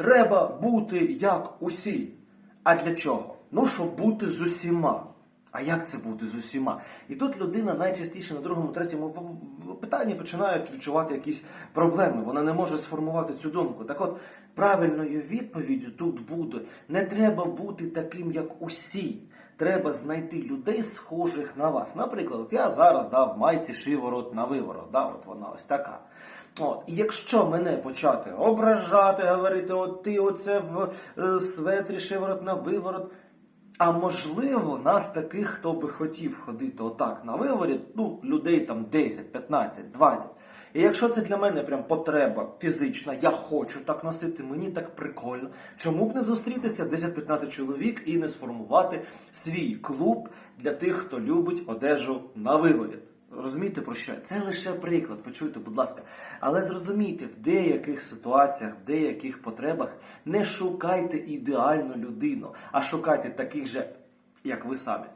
треба бути як усі. А для чого? Ну, щоб бути з усіма. А як це бути з усіма? І тут людина найчастіше на другому, третьому в- в- питанні починає відчувати якісь проблеми. Вона не може сформувати цю думку. Так от, правильною відповіддю тут буде: не треба бути таким, як усі. Треба знайти людей, схожих на вас. Наприклад, от я зараз дав майці шиворот на виворот. Да, от вона ось така. От, і якщо мене почати ображати, говорити, от ти оце в е, светрі шиворот на виворот. А можливо, нас таких, хто би хотів ходити отак на виворіт, ну, людей там 10, 15, 20. І якщо це для мене прям потреба фізична, я хочу так носити, мені так прикольно. Чому б не зустрітися 10-15 чоловік і не сформувати свій клуб для тих, хто любить одежу на виворіт? Розумієте про що? Це лише приклад, почуйте, будь ласка. Але зрозумійте, в деяких ситуаціях, в деяких потребах не шукайте ідеальну людину, а шукайте таких же, як ви самі.